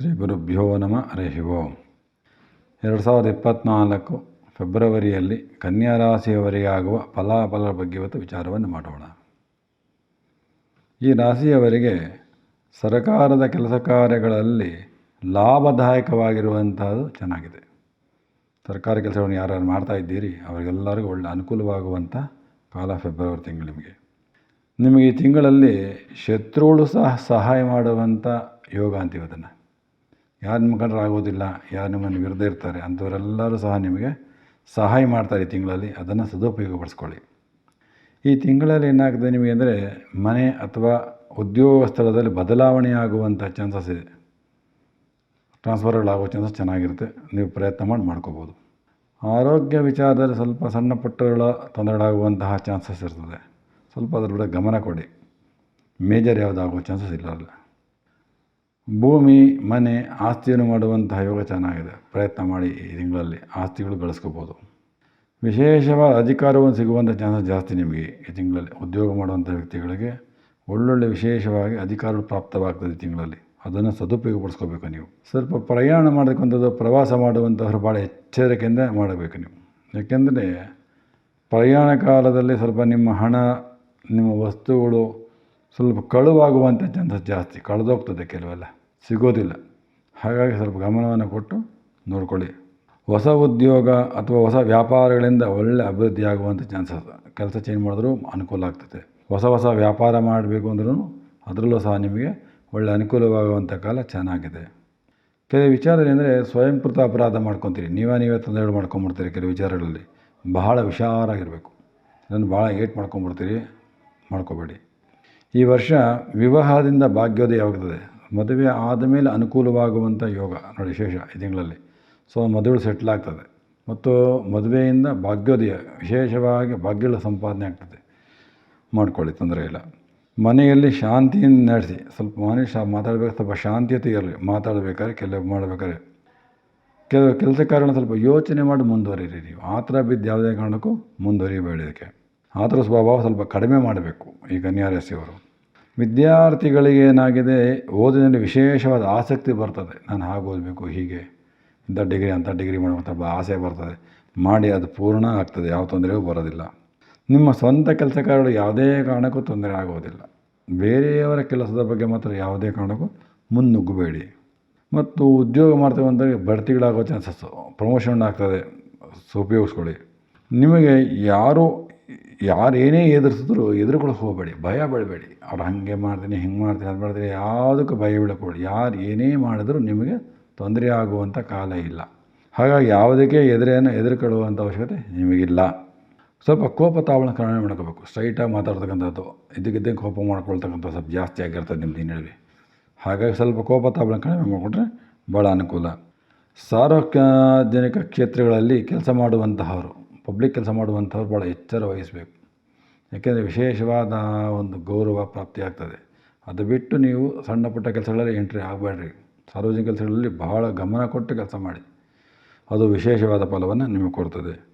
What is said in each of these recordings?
ಗುರುಭ್ಯೋ ನಮ, ಹರಿಃ ಓಂ ಎರಡು ಸಾವಿರದ ಇಪ್ಪತ್ತ್ನಾಲ್ಕು ಫೆಬ್ರವರಿಯಲ್ಲಿ ಕನ್ಯಾ ರಾಶಿಯವರಿಗಾಗುವ ಫಲಾಫಲರ ಬಗ್ಗೆ ಇವತ್ತು ವಿಚಾರವನ್ನು ಮಾಡೋಣ. ಈ ರಾಶಿಯವರಿಗೆ ಸರಕಾರದ ಕೆಲಸ ಕಾರ್ಯಗಳಲ್ಲಿ ಲಾಭದಾಯಕವಾಗಿರುವಂಥದ್ದು ಚೆನ್ನಾಗಿದೆ. ಸರ್ಕಾರಿ ಕೆಲಸವನ್ನು ಯಾರ್ಯಾರು ಮಾಡ್ತಾ ಇದ್ದೀರಿ, ಅವರಿಗೆಲ್ಲರಿಗೂ ಒಳ್ಳೆ ಅನುಕೂಲವಾಗುವಂಥ ಕಾಲ ಫೆಬ್ರವರಿ ತಿಂಗಳು ನಿಮಗೆ. ನಿಮಗೆ ಈ ತಿಂಗಳಲ್ಲಿ ಶತ್ರುಗಳು ಸಹ ಸಹಾಯ ಮಾಡುವಂಥ ಯೋಗ ಅಂತೀವಿ ಅದನ್ನು ಯಾರು ನಿಮ್ಮ ಆಗೋದಿಲ್ಲ, ಯಾರು ನಿಮ್ಮನ್ನು ವಿರುದ್ಧ ಇರ್ತಾರೆ, ಅಂಥವರೆಲ್ಲರೂ ಸಹ ನಿಮಗೆ ಸಹಾಯ ಮಾಡ್ತಾರೆ ಈ ತಿಂಗಳಲ್ಲಿ. ಅದನ್ನು ಸದುಪಯೋಗಪಡಿಸ್ಕೊಳ್ಳಿ. ಈ ತಿಂಗಳಲ್ಲಿ ಏನಾಗ್ತದೆ ನಿಮಗೆ ಅಂದರೆ, ಮನೆ ಅಥವಾ ಉದ್ಯೋಗ ಸ್ಥಳದಲ್ಲಿ ಬದಲಾವಣೆ ಆಗುವಂಥ ಚಾನ್ಸಸ್ ಇದೆ. ಟ್ರಾನ್ಸ್ಫರ್ಗಳಾಗೋ ಚಾನ್ಸಸ್ ಚೆನ್ನಾಗಿರುತ್ತೆ. ನೀವು ಪ್ರಯತ್ನ ಮಾಡಿ ಮಾಡ್ಕೋಬೋದು. ಆರೋಗ್ಯ ವಿಚಾರದಲ್ಲಿ ಸ್ವಲ್ಪ ಸಣ್ಣ ಪುಟ್ಟಗಳ ತೊಂದರೆಗಳಾಗುವಂತಹ ಚಾನ್ಸಸ್ ಇರ್ತದೆ. ಸ್ವಲ್ಪ ಅದರ ಗಮನ ಕೊಡಿ. ಮೇಜರ್ ಯಾವುದಾಗುವ ಚಾನ್ಸಸ್ ಇಲ್ಲ ಅಲ್ಲ. ಭೂಮಿ, ಮನೆ, ಆಸ್ತಿಯನ್ನು ಮಾಡುವಂತಹ ಯೋಗ ಚೆನ್ನಾಗಿದೆ. ಪ್ರಯತ್ನ ಮಾಡಿ ಈ ತಿಂಗಳಲ್ಲಿ ಆಸ್ತಿಗಳು ಗಳಿಸ್ಕೋಬೋದು ವಿಶೇಷವಾದ ಅಧಿಕಾರವನ್ನು ಸಿಗುವಂಥ ಚಾನ್ಸಸ್ ಜಾಸ್ತಿ ನಿಮಗೆ ಈ ತಿಂಗಳಲ್ಲಿ ಉದ್ಯೋಗ ಮಾಡುವಂಥ ವ್ಯಕ್ತಿಗಳಿಗೆ ಒಳ್ಳೊಳ್ಳೆ ವಿಶೇಷವಾಗಿ ಅಧಿಕಾರಗಳು ಪ್ರಾಪ್ತವಾಗ್ತದೆ ಈ ತಿಂಗಳಲ್ಲಿ. ಅದನ್ನು ಸದುಪಯೋಗಪಡಿಸ್ಕೋಬೇಕು ನೀವು. ಸ್ವಲ್ಪ ಪ್ರಯಾಣ ಮಾಡತಕ್ಕಂಥದ್ದು ಪ್ರವಾಸ ಮಾಡುವಂಥವ್ರು ಭಾಳ ಎಚ್ಚರಿಕೆಯಿಂದ ಮಾಡಬೇಕು ನೀವು. ಯಾಕೆಂದರೆ ಪ್ರಯಾಣ ಕಾಲದಲ್ಲಿ ಸ್ವಲ್ಪ ನಿಮ್ಮ ಹಣ, ನಿಮ್ಮ ವಸ್ತುಗಳು ಸ್ವಲ್ಪ ಕಳುವಾಗುವಂಥ ಚಾನ್ಸಸ್ ಜಾಸ್ತಿ. ಕಳೆದೋಗ್ತದೆ ಕೆಲವೆಲ್ಲ. ಸಿಗೋದಿಲ್ಲ. ಹಾಗಾಗಿ ಸ್ವಲ್ಪ ಗಮನವನ್ನು ಕೊಟ್ಟು ನೋಡ್ಕೊಳ್ಳಿ. ಹೊಸ ಉದ್ಯೋಗ ಅಥವಾ ಹೊಸ ವ್ಯಾಪಾರಗಳಿಂದ ಒಳ್ಳೆ ಅಭಿವೃದ್ಧಿ ಆಗುವಂಥ ಚಾನ್ಸಸ್. ಕೆಲಸ ಚೇಂಜ್ ಮಾಡಿದ್ರೂ ಅನುಕೂಲ ಆಗ್ತದೆ. ಹೊಸ ಹೊಸ ವ್ಯಾಪಾರ ಮಾಡಬೇಕು ಅಂದ್ರೂ ಅದರಲ್ಲೂ ಸಹ ನಿಮಗೆ ಒಳ್ಳೆ ಅನುಕೂಲವಾಗುವಂಥ ಕಾಲ ಚೆನ್ನಾಗಿದೆ. ಕೆಲವು ವಿಚಾರ ಏನಂದರೆ ಸ್ವಯಂಕೃತ ಅಪರಾಧ ಮಾಡ್ಕೊತೀರಿ. ನೀವೇ ನೀವೇ ತೊಂದರೆಗಳು ಮಾಡ್ಕೊಂಬಿಡ್ತೀರಿ ಕೆಲವು ವಿಚಾರಗಳಲ್ಲಿ. ಬಹಳ ಹುಷಾರಾಗಿರಬೇಕು. ಅದನ್ನು ಭಾಳ ಏಟ್ ಮಾಡ್ಕೊಂಬಿಡ್ತೀರಿ. ಮಾಡ್ಕೋಬೇಡಿ. ಈ ವರ್ಷ ವಿವಾಹದಿಂದ ಭಾಗ್ಯೋದಯ ಆಗುತ್ತದೆ. ಮದುವೆ ಆದಮೇಲೆ ಅನುಕೂಲವಾಗುವಂಥ ಯೋಗ ನೋಡಿ ವಿಶೇಷ ಈ ತಿಂಗಳಲ್ಲಿ. ಸೊ ಮದುವೆ ಸೆಟ್ಲ್ ಆಗ್ತದೆ. ಮತ್ತು ಮದುವೆಯಿಂದ ಭಾಗ್ಯೋದಯ ವಿಶೇಷವಾಗಿ ಭಾಗ್ಯಗಳ ಸಂಪಾದನೆ ಆಗ್ತದೆ. ಮಾಡ್ಕೊಳ್ಳಿ, ತೊಂದರೆ ಇಲ್ಲ. ಮನೆಯಲ್ಲಿ ಶಾಂತಿಯಿಂದ ನಡೆಸಿ. ಸ್ವಲ್ಪ ಮನುಷ್ಯ ಮಾತಾಡಬೇಕು, ಸ್ವಲ್ಪ ಶಾಂತಿಯತೆ ಇರಲಿ. ಮಾತಾಡಬೇಕಾದ್ರೆ ಕೆಲವು ಮಾಡಬೇಕಾದ್ರೆ. ಕೆಲವು ಕೆಲಸ ಕಾರಣ ಸ್ವಲ್ಪ ಯೋಚನೆ ಮಾಡಿ ಮುಂದುವರಿರಿ ನೀವು. ಆ ಥರ ಬಿದ್ದು ಯಾವುದೇ ಕಾರಣಕ್ಕೂ ಮುಂದುವರಿಬೇಡಿ ಇದಕ್ಕೆ. ಆತರ ಸ್ವಭಾವ ಸ್ವಲ್ಪ ಕಡಿಮೆ ಮಾಡಬೇಕು ಈ ಕನ್ಯಾ ಅವರು ವಿದ್ಯಾರ್ಥಿಗಳಿಗೆ ಏನಾಗಿದೆ ಓದಿನಲ್ಲಿ ವಿಶೇಷವಾದ ಆಸಕ್ತಿ ಬರ್ತದೆ. ನಾನು ಹಾಗೆ ಓದಬೇಕು, ಹೀಗೆ, ಇಂಥ ಡಿಗ್ರಿ, ಅಂಥ ಡಿಗ್ರಿ ಮಾಡುವಂಥ ಆಸೆ ಬರ್ತದೆ. ಮಾಡಿ ಅದು ಪೂರ್ಣ ಆಗ್ತದೆ, ಯಾವ ತೊಂದರೆಯೂ ಬರೋದಿಲ್ಲ. ನಿಮ್ಮ ಸ್ವಂತ ಕೆಲಸಕಾರರು ಯಾವುದೇ ಕಾರಣಕ್ಕೂ ತೊಂದರೆ ಆಗೋದಿಲ್ಲ. ಬೇರೆಯವರ ಕೆಲಸದ ಬಗ್ಗೆ ಮಾತ್ರ ಯಾವುದೇ ಕಾರಣಕ್ಕೂ ಮುನ್ನುಗ್ಗಬೇಡಿ. ಮತ್ತು ಉದ್ಯೋಗ ಮಾಡ್ತೇವೆ ಬಡ್ತಿಗಳಾಗೋ ಚಾನ್ಸಸ್ಸು ಪ್ರಮೋಷನ್ ಆಗ್ತದೆ ಸೊ ಉಪಯೋಗಿಸ್ಕೊಳ್ಳಿ. ನಿಮಗೆ ಯಾರು ಯಾರು ಏನೇ ಎದುರಿಸಿದ್ರು ಎದುರುಗಳು ಹೋಗಬೇಡಿ, ಭಯ ಬಿಡಬೇಡಿ ಅವ್ರು ಹಾಗೆ ಮಾಡ್ತೀನಿ, ಹಿಂಗೆ ಮಾಡ್ತೀನಿ, ಅದು ಮಾಡ್ತೀನಿ, ಯಾವುದಕ್ಕೂ ಭಯ ಬಿಡಕೊಳ್ಳಿ ಯಾರು ಏನೇ ಮಾಡಿದ್ರು ನಿಮಗೆ ತೊಂದರೆ ಆಗುವಂಥ ಕಾಲ ಇಲ್ಲ. ಹಾಗಾಗಿ ಯಾವುದಕ್ಕೆ ಎದುರೇನು ಎದುರುಕೊಳ್ಳುವಂಥ ಅವಶ್ಯಕತೆ ನಿಮಗಿಲ್ಲ. ಸ್ವಲ್ಪ ಕೋಪ ತಾವಳನ್ನ ಕಡಿಮೆ ಮಾಡ್ಕೋಬೇಕು. ಸ್ಟ್ರೈಟಾಗಿ ಮಾತಾಡ್ತಕ್ಕಂಥದ್ದು ಇದಕ್ಕಿದ್ದಂಗೆ ಕೋಪ ಮಾಡ್ಕೊಳ್ತಕ್ಕಂಥ ಸ್ವಲ್ಪ ಜಾಸ್ತಿ ಆಗಿರ್ತದೆ ನಿಮ್ದು ನಡುವೆ. ಹಾಗಾಗಿ ಸ್ವಲ್ಪ ಕೋಪ ತಾವಳನ್ನ ಕಡಿಮೆ ಮಾಡಿಕೊಟ್ರೆ ಭಾಳ ಅನುಕೂಲ. ಸಾರ್ವಜನಿಕ ಕ್ಷೇತ್ರಗಳಲ್ಲಿ ಕೆಲಸ ಮಾಡುವಂತಹವರು ಪಬ್ಲಿಕ್ ಕೆಲಸ ಮಾಡುವಂಥವ್ರು ಭಾಳ ಎಚ್ಚರ ವಹಿಸಬೇಕು. ಯಾಕೆಂದರೆ ವಿಶೇಷವಾದ ಒಂದು ಗೌರವ ಪ್ರಾಪ್ತಿಯಾಗ್ತದೆ ಅದು ಬಿಟ್ಟು ನೀವು ಸಣ್ಣ ಪುಟ್ಟ ಕೆಲಸಗಳಲ್ಲಿ ಎಂಟ್ರಿ ಆಗಬೇಡ್ರಿ. ಸಾರ್ವಜನಿಕ ಕೆಲಸಗಳಲ್ಲಿ ಬಹಳ ಗಮನ ಕೊಟ್ಟು ಕೆಲಸ ಮಾಡಿ. ಅದು ವಿಶೇಷವಾದ ಫಲವನ್ನು ನಿಮಗೆ ಕೊಡ್ತದೆ.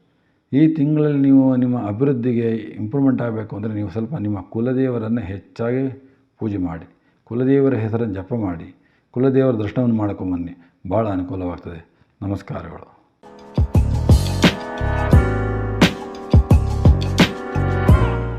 ಈ ತಿಂಗಳಲ್ಲಿ ನೀವು ನಿಮ್ಮ ಅಭಿವೃದ್ಧಿಗೆ ಇಂಪ್ರೂವ್ಮೆಂಟ್ ಆಗಬೇಕು ಅಂದರೆ ನೀವು ಸ್ವಲ್ಪ ನಿಮ್ಮ ಕುಲದೇವರನ್ನು ಹೆಚ್ಚಾಗಿ ಪೂಜೆ ಮಾಡಿ. ಕುಲದೇವರ ಹೆಸರನ್ನು ಜಪ ಮಾಡಿ. ಕುಲದೇವರ ದರ್ಶನವನ್ನು ಮಾಡ್ಕೊಂಬನ್ನಿ ಭಾಳ ಅನುಕೂಲವಾಗ್ತದೆ. ನಮಸ್ಕಾರಗಳು.